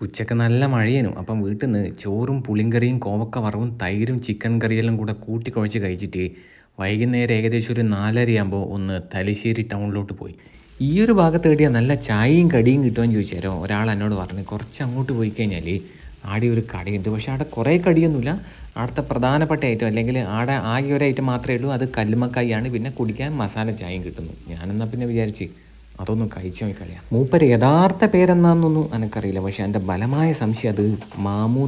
ഉച്ചയ്ക്ക് നല്ല മഴയേനു. അപ്പം വീട്ടിൽ നിന്ന് ചോറും പുളിങ്കറിയും കോവക്ക വറവും തൈരും ചിക്കൻ കറിയെല്ലാം കൂടെ കൂട്ടി കുഴച്ച് കഴിച്ചിട്ട് വൈകുന്നേരം ഏകദേശം ഒരു നാലരയാകുമ്പോൾ ഒന്ന് തലശ്ശേരി ടൗണിലോട്ട് പോയി. ഈ ഒരു ഭാഗത്ത് കിട്ടിയാൽ നല്ല ചായയും കടിയും കിട്ടുമെന്ന് ചോദിച്ചാലോ ഒരാൾ എന്നോട് പറഞ്ഞു കുറച്ച് അങ്ങോട്ട് പോയി കഴിഞ്ഞാൽ ആടെ ഒരു കടയുണ്ട് പക്ഷേ അവിടെ കുറേ കടിയൊന്നുമില്ല. അവിടുത്തെ പ്രധാനപ്പെട്ട ഐറ്റം അല്ലെങ്കിൽ ആടെ ആകെ ഒരു ഐറ്റം മാത്രമേ ഉള്ളൂ. അത് കല്ലുമ്മക്കായാണ്. പിന്നെ കുടിക്കാൻ മസാല ചായയും കിട്ടുന്നു. ഞാനെന്നാൽ പിന്നെ വിചാരിച്ച്? അതൊന്നും കഴിച്ചു നോക്കളിയാ മൂപ്പര് യഥാർത്ഥ പേരെന്നാന്നൊന്നും എനിക്കറിയില്ല പക്ഷെ എന്റെ ബലമായ സംശയം അത് മാമു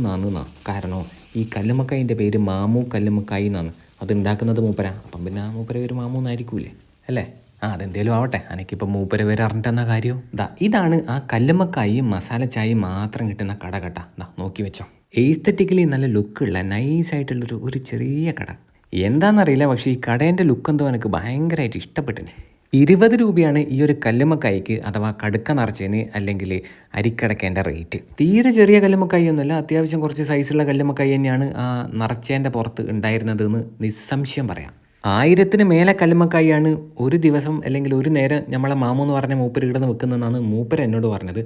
കാരണം ഈ കല്ലുമക്കായിന്റെ പേര് മാമു കല്ലുമക്കായി എന്നാണ് അത് ഉണ്ടാക്കുന്നത് മൂപ്പര. അപ്പം പിന്നെ മൂപ്പര പേര് മാമു എന്നായിരിക്കൂലേ അല്ലേ? ആ അതെന്തേലും ആവട്ടെ. എനിക്കിപ്പോൾ മൂപ്പര പേര് അറിഞ്ഞിട്ടെന്ന കാര്യം? ദാ ഇതാണ് ആ കല്ലുമ്മക്കായും മസാല ചായയും മാത്രം കിട്ടുന്ന കട കേട്ടാ. ദാ നോക്കി വെച്ചോ. എയ്സ്തറ്റിക്കലി നല്ല ലുക്കുള്ള നൈസായിട്ടുള്ളൊരു ഒരു ചെറിയ കട. എന്താണെന്നറിയില്ല പക്ഷേ ഈ കടേന്റെ ലുക്ക് എന്തോ എനിക്ക് ഭയങ്കരമായിട്ട് ഇഷ്ടപ്പെട്ടിന്. ഇരുപത് രൂപയാണ് ഈ ഒരു കല്ലുമക്കായ്ക്ക് അഥവാ കടുക്ക നിറച്ചതിന് അല്ലെങ്കിൽ അരിക്കടക്കേന്റെ റേറ്റ്. തീരെ ചെറിയ കല്ലുമ്മക്കായി ഒന്നുമല്ല അത്യാവശ്യം കുറച്ച് സൈസുള്ള കല്ലുമക്കായി തന്നെയാണ് ആ നിറച്ചേന്റെ പുറത്ത് ഉണ്ടായിരുന്നത് എന്ന് നിസ്സംശയം പറയാം. ആയിരത്തിന് മേലെ കല്ലുമക്കായാണ് ഒരു ദിവസം അല്ലെങ്കിൽ ഒരു നേരം നമ്മളെ മാമു എന്ന് പറഞ്ഞ മൂപ്പര് കിടന്ന് വെക്കുന്നതെന്നാണ് മൂപ്പര് എന്നോട് പറഞ്ഞത്.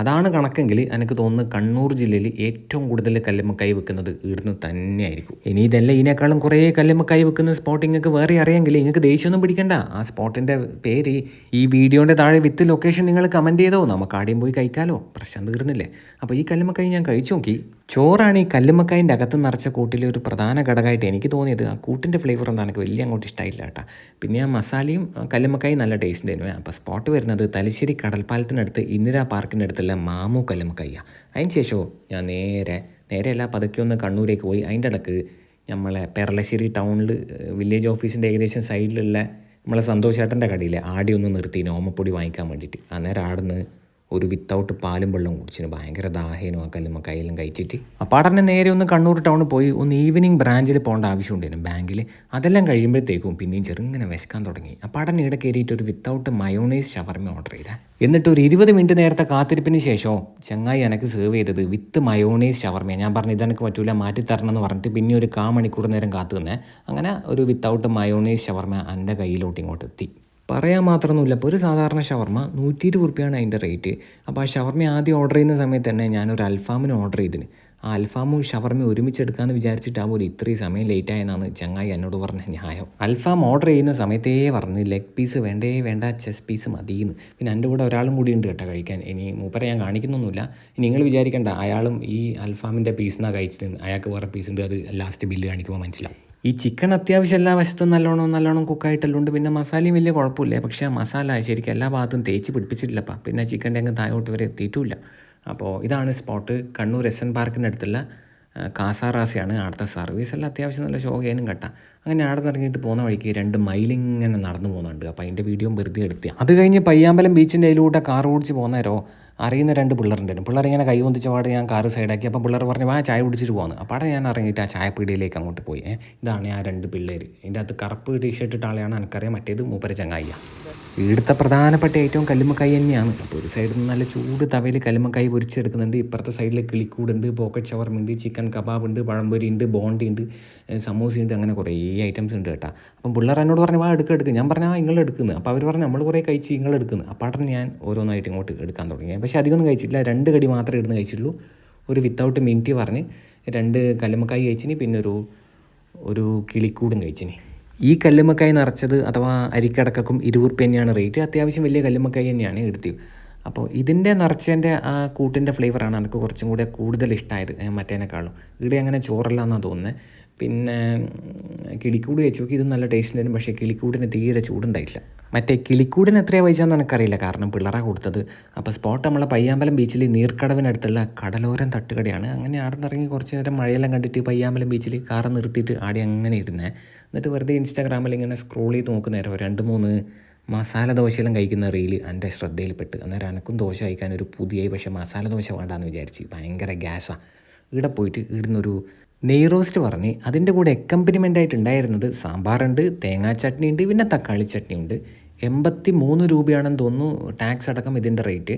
അതാണ് കണക്കെങ്കിൽ എനിക്ക് തോന്നുന്നു കണ്ണൂർ ജില്ലയിൽ ഏറ്റവും കൂടുതൽ കല്ലുമ്മക്കായി വെക്കുന്നത് ഇവിടുന്ന് തന്നെയായിരിക്കും. ഇനി ഇതല്ല ഇതിനേക്കാളും കുറേ കല്ലുമ്മക്കായി വെക്കുന്ന സ്പോട്ട് നിങ്ങൾക്ക് വേറെ അറിയാമെങ്കിൽ നിങ്ങൾക്ക് ദേഷ്യമൊന്നും പിടിക്കണ്ട. ആ സ്പോട്ടിന്റെ പേര് ഈ വീഡിയോന്റെ താഴെ വിത്ത് ലൊക്കേഷൻ നിങ്ങൾ കമന്റ് ചെയ്തോ. നമുക്ക് ആടെയും പോയി കഴിക്കാലോ. പ്രശ്നം തീർന്നില്ലേ. അപ്പോൾ ഈ കല്ലുമ്മക്കായി ഞാൻ കഴിച്ചു നോക്കി. ചോറാണ് ഈ കല്ലുമ്മക്കായിന്റെ അകത്ത് നിറച്ച കൂട്ടിലെ ഒരു പ്രധാന ഘടകമായിട്ട് എനിക്ക് തോന്നിയത്. ആ കൂട്ടിന്റെ ഫ്ലേവർ എന്താ എനിക്ക് വലിയ അങ്ങോട്ട് ഇഷ്ടമായില്ല കേട്ടോ. പിന്നെ ആ മസാലയും കല്ലുമ്മക്കായും നല്ല ടേസ്റ്റ് ഉണ്ടായിരുന്നു അപ്പോൾ സ്പോട്ട് വരുന്നത് തലശ്ശേരി കടൽപ്പാലത്തിനടുത്ത് ഇന്ദിരാ പാർക്കിന്റെ അടുത്തുള്ള മാമൂക്കല്ലം കയ്യ അതിന് ശേഷവും ഞാൻ നേരെ നേരെ അല്ല പതുക്കെ ഒന്ന് കണ്ണൂരേക്ക് പോയി. അതിന്റെ ഇടയ്ക്ക് നമ്മളെ പെരളശ്ശേരി ടൗണിൽ വില്ലേജ് ഓഫീസിന്റെ ഏകദേശം സൈഡിലുള്ള നമ്മളെ സന്തോഷേട്ടന്റെ കടയിലെ ആടി ഒന്ന് നിർത്തി ഓമപ്പൊടി വാങ്ങിക്കാൻ വേണ്ടിയിട്ട്. അന്നേരം ആടുന്ന് ഒരു വിത്തൗട്ട് പാലും വെള്ളം കുടിച്ചിന് ഭയങ്കര ദാഹേനും ആ കല്ലുമ്മ കയ്യിലും കഴിച്ചിട്ട് അപ്പാടന്നെ നേരെ ഒന്ന് കണ്ണൂർ ടൗണിൽ പോയി ഒന്ന് ഈവനിങ് ബ്രാഞ്ചിൽ പോകേണ്ട ആവശ്യമുണ്ടായിരുന്നു ബാങ്കിൽ അതെല്ലാം കഴിയുമ്പോഴത്തേക്കും പിന്നെയും ചെറുങ്ങനെ വിശക്കാൻ തുടങ്ങി. അപ്പാടന്നെ ഇവിടെ കയറിയിട്ട് ഒരു വിത്തൗട്ട് മയോണൈസ് ഷവർമ ഓർഡർ ചെയ്താൽ എന്നിട്ട് ഒരു ഇരുപത് മിനിറ്റ് നേരത്തെ കാത്തിരിപ്പിന് ശേഷം ചങ്ങായി എനിക്ക് സെർവ് ചെയ്തത് വിത്ത് മയോണൈസ് ഷവർമ ഞാൻ പറഞ്ഞു ഇതെനിക്ക് പറ്റൂല മാറ്റി തരണം എന്ന് പറഞ്ഞിട്ട് പിന്നെ ഒരു കാ മണിക്കൂർ നേരം കാത്തു നിന്നേ. അങ്ങനെ ഒരു വിത്തൗട്ട് മയോണൈസ് ഷവർമ എന്റെ കയ്യിലോട്ട് ഇങ്ങോട്ട് എത്തി പറയാൻ മാത്രമൊന്നുമില്ല. ഇപ്പോൾ ഒരു സാധാരണ ഷവർമ നൂറ്റി ഇരുപത് റുപ്യാണ് അതിന്റെ റേറ്റ് അപ്പോൾ ആ ഷവർമ ആദ്യം ഓർഡർ ചെയ്യുന്ന സമയത്ത് തന്നെ ഞാനൊരു അൽഫാമിന് ഓർഡർ ചെയ്തിന്. ആ അൽഫാമും ഷവർമയും ഒരുമിച്ച് എടുക്കാമെന്ന് വിചാരിച്ചിട്ടാകുമ്പോൾ ഇത്രയും സമയം ലേറ്റ് ആയെന്നാണ് ചങ്ങായി എന്നോട് പറഞ്ഞ ന്യായം. അൽഫാം ഓർഡർ ചെയ്യുന്ന സമയത്തേ പറഞ്ഞ് ലെഗ് പീസ് വേണ്ടേ വേണ്ട ചെസ് പീസ് മതിയെന്ന്. പിന്നെ എന്റെ കൂടെ ഒരാളും കൂടി ഉണ്ട് കേട്ടോ കഴിക്കാൻ. ഇനി മൂപ്പരെ ഞാൻ കാണിക്കുന്നൊന്നുമില്ല. നിങ്ങൾ വിചാരിക്കേണ്ട അയാളും ഈ അൽഫാമിന്റെ പീസിനാണ് കഴിച്ചിട്ട് അയാൾക്ക് വേറെ പീസ് ഉണ്ട് അത് ലാസ്റ്റ് ബില്ല് കാണിക്കുമ്പോൾ മനസ്സിലാവും. ഈ ചിക്കൻ അത്യാവശ്യം എല്ലാ വശത്തും നല്ലോണം നല്ലോണം കുക്കായിട്ടല്ലോ ഉണ്ട് പിന്നെ മസാലയും വലിയ കുഴപ്പമില്ല. പക്ഷേ ആ മസാല ശരിക്കും എല്ലാ ഭാഗത്തും തേച്ച് പിടിപ്പിച്ചിട്ടില്ലപ്പാ. പിന്നെ ചിക്കന്റെ അങ്ങ് തായോട്ട് വരെ എത്തിയിട്ടുമില്ല അപ്പോൾ ഇതാണ് സ്പോട്ട് കണ്ണൂർ എസ് എൻ പാർക്കിന്റെ അടുത്തുള്ള കാസാറാസയാണ് അവിടുത്തെ സർവീസ് എല്ലാം അത്യാവശ്യം നല്ല ഷോകേനും കട്ട. അങ്ങനെ അവിടെ ഇറങ്ങിയിട്ട് പോകുന്ന വഴിക്ക് രണ്ട് മൈലിങ്ങനെ നടന്നു പോകുന്നുണ്ട്. അപ്പോൾ അതിന്റെ വീഡിയോ വെറുതെ എടുത്തി അത് കഴിഞ്ഞ് പയ്യാമ്പലം ബീച്ചിന്റെ അതിലൂടെ കാർ ഓടിച്ച് പോകുന്നേരോ അറിയുന്ന രണ്ട് പിള്ളേരുണ്ടായിരുന്നു പിള്ളേർ ഇങ്ങനെ കൈ പൊന്തിച്ച പാട് ഞാൻ കാറ് സൈഡാക്കി. അപ്പോൾ പിള്ളേർ പറഞ്ഞു ആ ചായ കുടിച്ചിട്ട് പോകുന്നു അപ്പോൾ അവിടെ ഞാൻ ഇറങ്ങിയിട്ട് ആ ചായപ്പീടിയിലേക്ക് അങ്ങോട്ട് പോയി. ഇതാണ് ആ രണ്ട് പിള്ളേർ ഇതിന്റെ അകത്ത് കറുപ്പ് ടീഷർട്ട് ഇട്ട ആളെയാണ് എനിക്കറിയാം. മറ്റേത് മൂപ്പര ചങ്ങായി. ഇവിടുത്തെ പ്രധാനപ്പെട്ട ഏറ്റവും കല്ലുമ്മക്കായി തന്നെയാണ്. അപ്പോൾ ഒരു സൈഡിൽ നിന്ന് നല്ല ചൂട് തവയിൽ കല്ലുമ്മക്കായി പൊരിച്ചെടുക്കുന്നുണ്ട്. ഇപ്പുറത്തെ സൈഡിൽ കിളിക്കൂടുണ്ട് പോക്കറ്റ് ഷവർമ ഉണ്ട് ചിക്കൻ കബാബ് ഉണ്ട് പഴംപൊരി ഉണ്ട് ബോണ്ടി ഉണ്ട് സമൂസ ഉണ്ട് അങ്ങനെ കുറേ ഐറ്റംസ് ഉണ്ട് കേട്ടോ. അപ്പം പിള്ളേർ എന്നോട് പറഞ്ഞു വാ എടുക്കുക എടുക്കുക ഞാൻ പറഞ്ഞാൽ നിങ്ങൾ എടുക്കുന്നത് അപ്പോൾ അവർ പറഞ്ഞു നമ്മൾ കുറേ കഴിച്ച് നിങ്ങൾ എടുക്കുന്നത് അപ്പോൾ ഞാൻ ഓരോന്നായിട്ട് ഇങ്ങോട്ട് എടുക്കാൻ തുടങ്ങി. പക്ഷേ അധികമൊന്നും കഴിച്ചിട്ടില്ല. രണ്ട് കടി മാത്രമേ ഇടുന്ന് കഴിച്ചിട്ടുള്ളൂ. ഒരു വിത്തൗട്ട് മിന്റി പറഞ്ഞ് രണ്ട് കല്ലുമ്മക്കായി കഴിച്ചിന് പിന്നെ ഒരു ഒരു കിളിക്കൂടും കഴിച്ചിന്. ഈ കല്ലുമ്മക്കായി നിറച്ചത് അഥവാ അരിക്കടക്കും ഇരുപത് തന്നെയാണ് റേറ്റ് അത്യാവശ്യം വലിയ കല്ലുമ്മക്കായി തന്നെയാണ് എടുത്തത്. അപ്പോൾ ഇതിന്റെ നിറച്ചതിന്റെ ആ കൂട്ടിന്റെ ഫ്ലേവറാണ് എനിക്ക് കുറച്ചും കൂടെ കൂടുതൽ ഇഷ്ടമായത് മറ്റേനേക്കാളും. ഇവിടെ അങ്ങനെ ചോറല്ല എന്നാണ് തോന്നുന്നത് പിന്നെ കിളിക്കൂട് വെച്ച് നോക്കി ഇത് നല്ല ടേസ്റ്റ് ഉണ്ടായിരുന്നു. പക്ഷേ കിളിക്കൂടിന് തീരെ ചൂടുണ്ടായിട്ടില്ല. മറ്റേ കിളിക്കൂടിന് എത്രയാണ് പൈസയെന്ന് എനിക്കറിയില്ല. കാരണം പിള്ളേരാണ് കൊടുത്തത്. അപ്പോൾ സ്പോട്ട് നമ്മളെ പയ്യാമ്പലം ബീച്ചിൽ നീർക്കടവിനടുത്തുള്ള കടലോരം തട്ടുകടയാണ്. അങ്ങനെ അവിടെ ഇറങ്ങി കുറച്ച് നേരം മഴയെല്ലാം കണ്ടിട്ട് പയ്യാമ്പലം ബീച്ചിൽ കാറ് നിർത്തിയിട്ട് ആടി അങ്ങനെ ഇരുന്നേ. എന്നിട്ട് വെറുതെ ഇൻസ്റ്റാഗ്രാമിൽ ഇങ്ങനെ സ്ക്രോൾ ചെയ്ത് നോക്കുന്ന നേരം രണ്ട് മൂന്ന് മസാല ദോശയെല്ലാം കഴിക്കുന്ന റീൽ എന്റെ ശ്രദ്ധയിൽപ്പെട്ട്. അന്നേരം എനക്കും ദോശ കഴിക്കാൻ ഒരു പുതിയ പക്ഷേ മസാല ദോശ വേണ്ടാന്ന് വിചാരിച്ച് ഭയങ്കര ഗ്യാസാണ് ഇവിടെ പോയിട്ട് ഇവിടുന്നൊരു നെയ് റോസ്റ്റ് പറഞ്ഞ് അതിന്റെ കൂടെ എക്കമ്പനിമെന്റ് ആയിട്ട് ഉണ്ടായിരുന്നത് സാമ്പാറുണ്ട് തേങ്ങാ ചട്നി ഉണ്ട് പിന്നെ തക്കാളി ചട്നി ഉണ്ട് എൺപത്തി മൂന്ന് രൂപയാണെന്ന് തോന്നുന്നു ടാക്സ് അടക്കം ഇതിന്റെ റേറ്റ്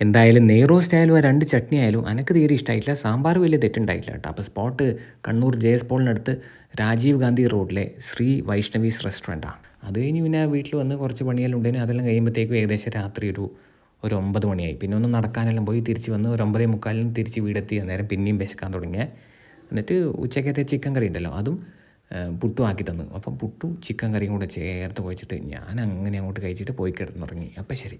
എന്തായാലും നെയ് റോസ്റ്റ് ആയാലും ആ രണ്ട് ചട്നി ആയാലും എനിക്ക് തീരെ ഇഷ്ടമായിട്ടില്ല സാമ്പാർ വലിയ തെറ്റുണ്ടായിട്ടില്ല കേട്ടോ. അപ്പോൾ സ്പോട്ട് കണ്ണൂർ ജെ എസ് പോളിനടുത്ത് രാജീവ് ഗാന്ധി റോഡിലെ ശ്രീ വൈഷ്ണവീസ് റെസ്റ്റോറന്റാണ് അത് കഴിഞ്ഞ് പിന്നെ വീട്ടിൽ വന്ന് കുറച്ച് പണിയെല്ലാം ഉണ്ടെങ്കിൽ അതെല്ലാം കഴിയുമ്പോഴത്തേക്കും ഏകദേശം രാത്രി ഒരു ഒരു ഒമ്പത് മണിയായി. പിന്നെ ഒന്ന് നടക്കാനെല്ലാം പോയി തിരിച്ച് വന്ന് ഒരു ഒമ്പതേ മുക്കാലിന് തിരിച്ച് വീടെത്തി. അന്നേരം പിന്നെയും വിശക്കാൻ തുടങ്ങിയ. എന്നിട്ട് ഉച്ചക്കത്തെ ചിക്കൻ കറി ഉണ്ടല്ലോ അതും പുട്ടും ആക്കി തന്നു. അപ്പം പുട്ടും ചിക്കൻ കറിയും കൂടെ ചേർത്ത് കുഴച്ചിട്ട് ഞാൻ അങ്ങനെ അങ്ങോട്ട് കഴിച്ചിട്ട് പോയി കിടന്നുറങ്ങി. അപ്പം ശരി.